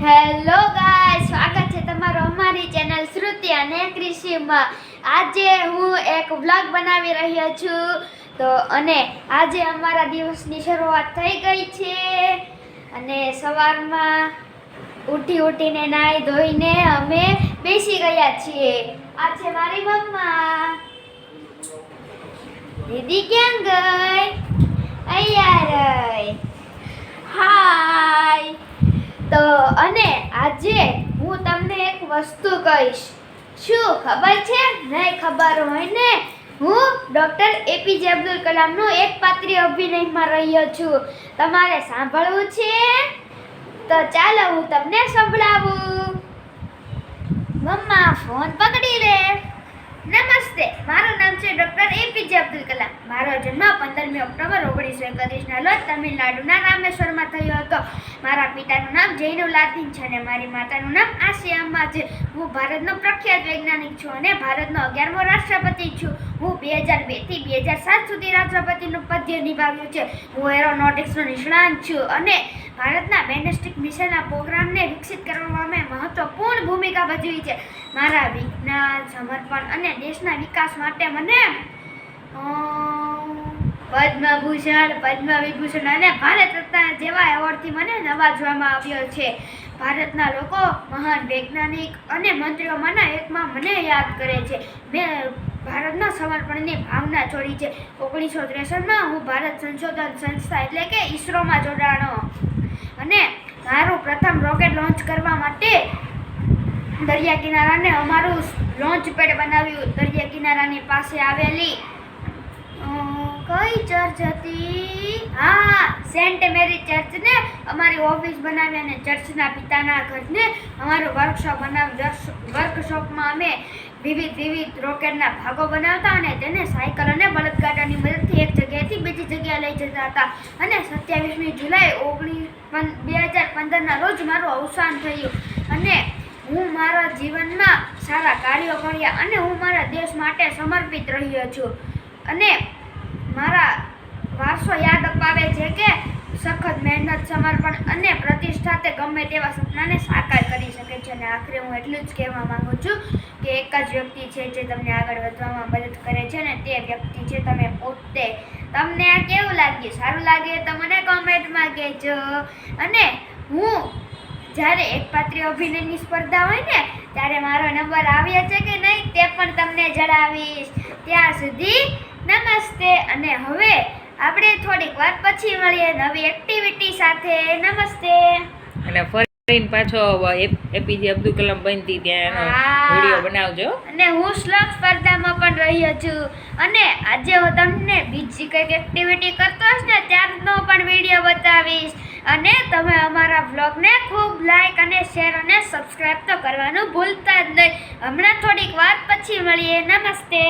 Hello ગાય સ્વાગત છે તમારું અમારી ચેનલ શ્રુતિ અને કૃષિમાં આજે હું એક વ્લોગ બનાવી રહ્યો છું. તો અને આજે અમારા દિવસની શરૂઆત થઈ ગઈ છે. અને સવારમાં ઉઠી ઉઠીને નાહી ધોઈને અમે બેસી ગયા છીએ. આ છે મારી મમ્મા. દીદી ક્યાં ગઈ? અહીંયા રહી. હાય તો અને આજે હું તમને એક વસ્તુ કહીશ. શું ખબર છે? નહીં ખબર હોય ને? હું ડૉક્ટર એપીજે અબ્દુલ કલામનો એક પાત્રી અભિનયમાં રહ્યો છું. તમારે સાંભળવું છે? તો ચાલો હું તમને સંભળાવું. મમ્મા, ફોન પકડી લે. નમસ્તે, મારું નામ છે ડૉક્ટર એપીજે અબ્દુલ કલામ. મારો જન્મ પંદરમી ઓક્ટોબર ઓગણીસો એકત્રીસના રોજ તમિલનાડુના રામેશ્વરમાં થયો હતો. મારા પિતાનું નામ જૈનુલાદીન છે અને મારી માતાનું નામ આસિયામ્મા છે. હું ભારતનો પ્રખ્યાત વૈજ્ઞાનિક છું અને ભારતનો અગિયારમો રાષ્ટ્રપતિ છું. હું બે હજાર બેથી બે હજાર સાત સુધી રાષ્ટ્રપતિનું પદ્ય નિભાવ્યું છે. હું એરોનોટિક્સનો નિષ્ણાંત છું અને ભારતના બેનેસ્ટિક મિશનના પ્રોગ્રામને વિકસિત કરવામાં મહત્વપૂર્ણ ભૂમિકા ભજવી છે. મારા વિજ્ઞાન, સમર્પણ અને દેશના વિકાસ માટે મને પદ્મભૂષણ પદ્મ વિભૂષણ અને ભારત રત્ન જેવા એવોર્ડથી મને નવાજવામાં આવ્યો છે. ભારતના લોકો મહાન વૈજ્ઞાનિક અને મંત્રીઓમાંના એકમાં મને યાદ કરે છે. મેં ભારતના સમર્પણની ભાવના છોડી છે. ઓગણીસો ત્રેસઠમાં હું ભારત સંશોધન સંસ્થા એટલે કે ઈસરોમાં જોડાણો. અને મારું પ્રથમ રોકેટ લોન્ચ કરવા માટે દરિયા કિનારાને અમારું લોન્ચ પેડ બનાવ્યું. દરિયા કિનારાની પાસે આવેલી કઈ ચર્ચ હતી? હા, સેન્ટ મેરી ચર્ચને અમારી ઓફિસ બનાવી અને ચર્ચના પિતાના ઘરને અમારું વર્કશોપ બનાવી વર્કશોપમાં અમે વિવિધ વિવિધ રોકેટના ભાગો બનાવતા અને તેને સાયકલ અને બળદગાડાની મદદથી એક જગ્યાએથી બીજી જગ્યાએ લઈ જતા હતા. અને સત્યાવીસમી જુલાઈ ઓગણીસ બે હજાર પંદરના રોજ મારું અવસાન થયું. અને હું મારા જીવનમાં સારા કાર્યો કર્યા અને હું મારા દેશ માટે સમર્પિત રહ્યો છું. અને મારા વારસો યાદ અપાવે છે કે સખત મહેનત, સમર્પણ અને પ્રતિષ્ઠા તે ગમે તેવા સપનાને સાકાર કરી શકે છે. અને આખરે હું એટલું જ કહેવા માંગુ છું કે એક જ વ્યક્તિ છે જે તમને આગળ વધવામાં મદદ કરે છે ને તે વ્યક્તિ છે તમે પોતે. તમને આ કેવું લાગ્યું? સારું લાગે તો મને કોમેન્ટમાં કહેજો. અને હું જ્યારે એક પાત્રી અભિનયની સ્પર્ધા હોય ને ત્યારે મારો નંબર આવ્યો છે કે નહીં તે પણ તમને જણાવીશ. ત્યાં સુધી નમસ્તે અને હવે આપણે થોડીક વાર પછી મળીએ નવી એક્ટિવિટી સાથે. નમસ્તે. અને ફરીને પાછો એપીજે અબ્દુલ કલામ બનતી ત્યાં. વીડિયો બનાવજો. અને હું શ્લોક સ્પર્ધામાં પણ રહ્યો છું. અને આજે હું તમને બીજી કંઈક એક્ટિવિટી કરતો હશ ને ત્યારનો પણ વીડિયો બતાવીશ. અને તમે અમારા વ્લોગને ખૂબ લાઈક અને શેર અને સબસ્ક્રાઇબ તો કરવાનું ભૂલતા જ નહીં. હમણાં થોડીક વાત પછી મળીએ. નમસ્તે.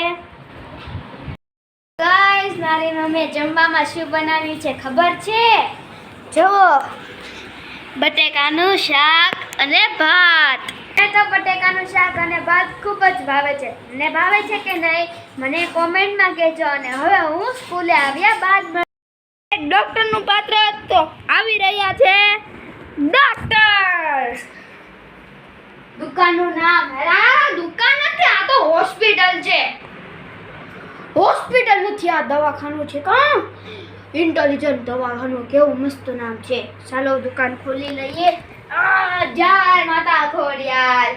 ગાઈસ મારી મમ્મીએ જમવામાં શું બનાવ્યું છે ખબર છે? જુઓ બટેકાનું શાક અને ભાત. મને તો બટેકાનું શાક અને ભાત ખૂબ જ ભાવે છે. મને ભાવે છે કે નહીં? મને કોમેન્ટમાં કહેજો અને હવે હું સ્કૂલે આવ્યા બાદ એક ડોક્ટરનું પાત્ર તો આવી રહ્યા છે. ડોક્ટર દુકાનનું નામ દુકાન નથી આ તો હોસ્પિટલ છે. હોસ્પિટલ નથી આ દવાખાનું છે કા ઇન્ટેલિજન્ટ દવાખાનું કેવું મસ્ત નામ છે. ચાલો દુકાન ખોલી લઈએ. આ જય માતા ખોડિયાર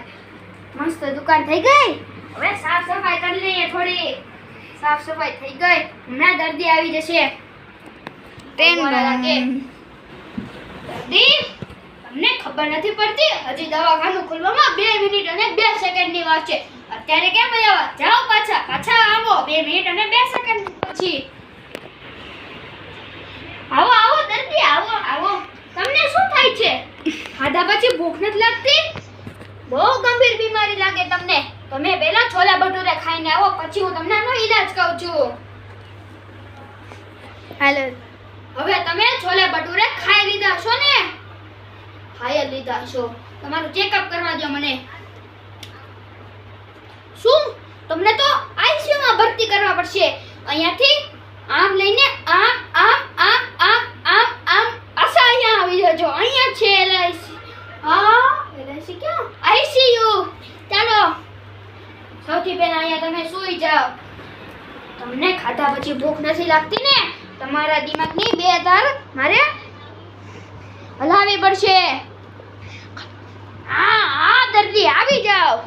મસ્ત દુકાન થઈ ગઈ? હવે સાફ સફાઈ કરી લઈએ થોડી. સાફ સફાઈ થઈ ગઈ. હમણાં દર્દી આવી જશે. દર્દી તમને ખબર નથી પડતી હજી દવાખાનું ખોલવામાં બે મિનિટ અને બે સેકન્ડની વાત છે. અત્યારે કેમ આવ્યા જાઓ પાછા પાછા આવો બે મિનિટ અને બે સેકન્ડ પછી. આવો આવો દર્દી આવો આવો. તમને શું થાય છે? ખાધા પછી ભૂખ નથી લાગતી? બહુ ગંભીર બીમારી લાગે તમને. તમે પહેલા છોલા ભટુરે ખાઈને આવો પછી હું તમને આનો ઈલાજ કહું છું. હાલો. હવે તમે છોલે ભટુરે ખાઈ લીધા છો ને? ખાઈ લીધા છો. તમારું ચેકઅપ કરવા દો મને. શું? તમને તો આઈસીયુમાં ભરતી કરવા પડશે. અહીંયાથી આમ લઈને આમ આમ આમ આમ આમ આમ આશા અહીંયા આવી રહ્યો અહીંયા છે એલઆઈસી હા? એલઆઈસી ક્યાં? આઈસીયુ ચાલો. સૌથી પહેલા અહીંયા તમે સૂઈ જાઓ. તમને ખાધા પછી ભૂખ નથી લાગતી ને? તમારા દિમાગની બે તાર મારે હલાવવી પડશે. આ આ દર્દી આવી જાઓ.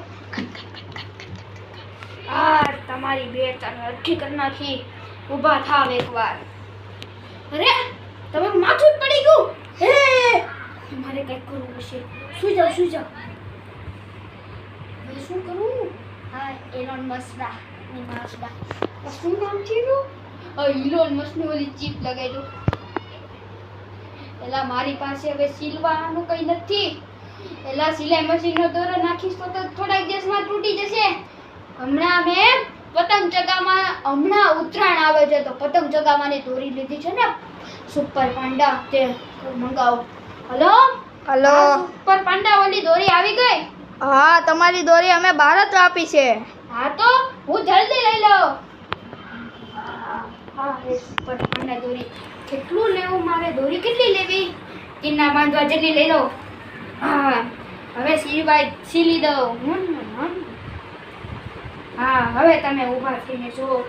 આ તમારી બે તાર અઠી કરી નાખી ઊભા થાવ એકવાર. અરે, તમારું માથું જ પડી ગયું. હે, મારે કંઈક કરવું પડશે. સુઈ જાઓ સુઈ જાઓ. શું કરું? હા, એલોન મસ્ડા ની મસ્ડા. શું નામ છે એનું? ઇલોન મસ્કની ઓલી ચીપ લગાવી દો એલા મારી પાસે હવે સિલવાનું કંઈ નથી. એલા સિલાઈ મશીનનો દોરો નાખીશ તો થોડાક દિવસમાં તૂટી જશે. હમણાં મેં પતંગ ચગામાં હમણાં ઉત્તરાયણ આવે છે તો પતંગ ચગાવવાની દોરી લીધી છે ને. સુપર પાંડા તે મંગાવો. હલો? હલો? સુપર પાંડા વાળી દોરી આવી ગઈ? હા તમારી દોરી અમે બહાર જ આપી છે. હા તો હું જલ્દી લઈ લઉં. હા, એ પણ પાંડા દોરી. કેટલું લેવું મારે? દોરી કેટલી લેવી? કિન્ના બાંધવા જેટલી લઈ લઉં. હા, હવે સીવાય સીલી દો. હા, હવે તમે ઊભા થઈને જુઓ.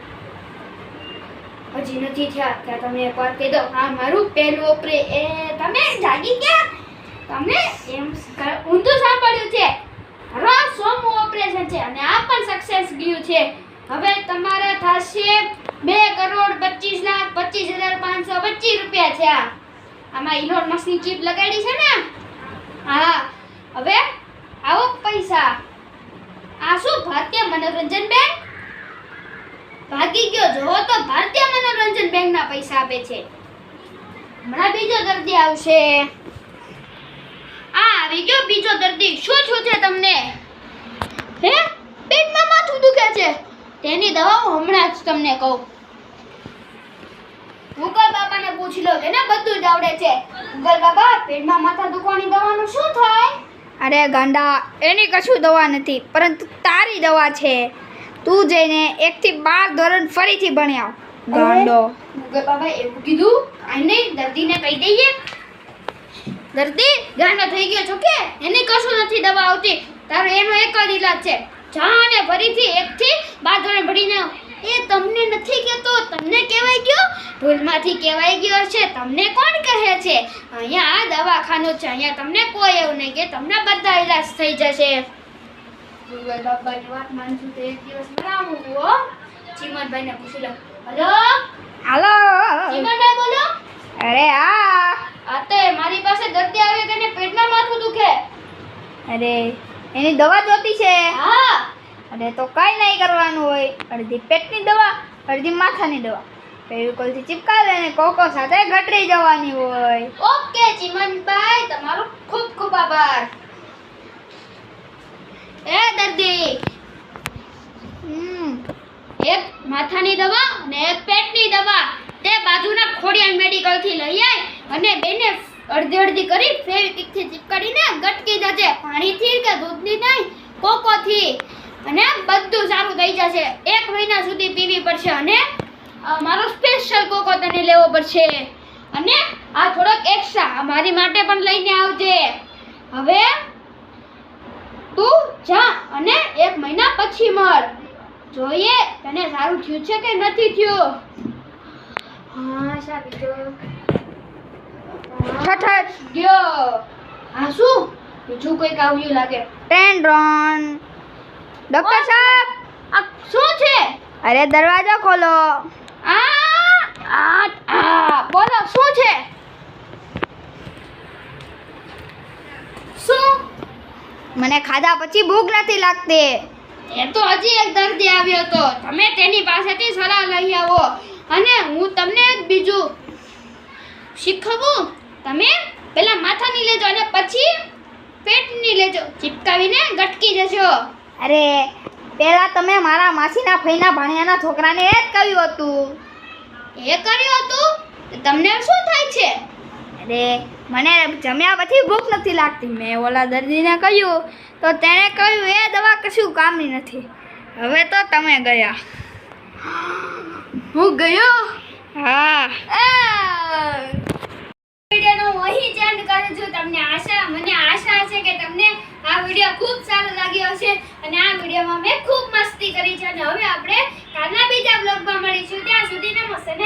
હજી નથી થયા. ત્યાં તમે એકવાર કહી દો હા, મારું પહેલું ઓપરે. એ તમે જાગી ગયા? તમને એમ ઊંધું સાંભળ્યું છે. રોજ સોમું ઓપરેશન છે અને આ પણ સક્સેસ ગયું છે. હવે તમારે થશે બે કરોડ પચીસ લાખ પચીસ હજાર પાંચસો પચીસ રૂપિયા છે આ. આમાં ઇલોન મસ્કની ચીપ લગાડી છે ને? હા. હવે આવો પૈસા. આ શું ભારતીય મનોરંજન બેંક? ભાગી ગયો. જોવો તો ભારતીય મનોરંજન બેંકના પૈસા આપે છે. હમણાં બીજો દર્દી આવશે. આ આવી ગયો બીજો દર્દી. શું થયું છે તમને? હે? પેટમાં માથું દુખે છે. તેની દવા હું હમણાં જ તમને કહું. ગૂગલ બાબાને પૂછી લો એને બધું જ આવડે છે. ગુગલ બાબા પેટમાં માથા દુખવાની દવાનું શું થાય? અરે ગાંડા એની કશું દવા નથી પરંતુ તારી દવા છે. તું જઈને એક થી બાર ધોરણ ફરીથી ભણી આવ. ગાંડો. ગુગલ બાબા એવું કીધું? આઈ નહીં દર્દીને કહી દઈએ. દર્દી ગાંડો થઈ ગયો છો કે? એની કશું નથી દવા આવતી. તારો એનો એક જ ઈલાજ છે. જા અને ફરીથી એકથી બાર ધોરણ ભણીને એ તમને નથી કહેતો તમને કહેવાય ગયો? ભૂલમાંથી કહેવાય ગયો છે તમને કોણ કહે છે? અહીંયા આ દવાખાનું છે અહીંયા તમને કોઈ એવું નહીં કે તમને બધા ઈલાજ થઈ જશે. બાબાની વાત માનશું તો એક દિવસ બનાવું હો ચીમનભાઈને પૂછી લો હલો? હાલો? ચીમનભાઈ બોલો. અરે હા આ તો મારી પાસે દર્દી આવે કે પેટમાં માથું દુખે. અરે એની દવા જોતી છે. હા. અને તો કઈ નહીં કરવાનું હોય. અડધી પેટની દવા અડધી માથાની દવા. ફેવિકોલથી ચિપકાવે અને કોકો સાથે ગટરી જવાની હોય. ઓકે ચીમનભાઈ તમારો ખૂબ ખૂબ આભાર. એ દર્દી. હમ. એક માથાની દવા અને એક પેટની દવા. તે બાજુના ખોડિયાર મેડિકલથી લઈ આવી અને બેને અડધી અડધી કરી ફેવિકિકથી ચીપકાડીને ગટકી જશે પાણીથી કે દૂધની નહીં કોકોથી અને બધું સારું થઈ જશે. એક મહિના સુધી પીવી પડશે. અને મારો સ્પેશિયલ કોકો તને લેવો પડશે. અને આ થોડોક એક્સ્ટ્રા મારી માટે પણ લઈને આવજે. હવે તું જા અને એક મહિના પછી મળ જોઈએ તને સારું થયું છે કે નથી થયું. હા સાબી તો ઠઠ ગયો. હા શું? બીજું કંઈક આવ્યું લાગે. ટેન્ડ્રોન ડોક્ટર સાહેબ. આ શું છે? અરે દરવાજો ખોલો. આ આ આ. બોલો શું છે? શું? મને ખાધા પછી ભૂખ નથી લાગતી. એ તો હજી એક દર્દી આવ્યો હતો તમે તેની પાસેથી સલાહ લઈ આવો. અને હું તમને બીજું શીખવું તમે પહેલા માથાની લેજો અને પછી પેટની લેજો. ચીપકાવીને ગટકી જશો અરે પેલા તમે મારા માસીના ફઈના ભાણિયાના છોકરાને એ જ કહ્યું હતું. એ કર્યું હતું? તમને શું થાય છે? અરે મને જમ્યા પછી ભૂખ નથી લાગતી. મેં ઓલા દર્દીને કહ્યું તો તેણે કહ્યું એ દવા કશું કામની નથી. હવે તો તમે ગયા. હું ગયો? હા. વિડીયોનો અહીં જ એન્ડ કરું છું. તમને આશા, મને આશા છે કે તમને આ વીડિયો ખૂબ સારો લાગ્યો હશે અને આ વિડીયોમાં મેં ખૂબ મસ્તી કરી છે અને હવે આપણે કાલના બીજા બ્લોગમાં મળીશું. ત્યાં સુધી નમસ્તે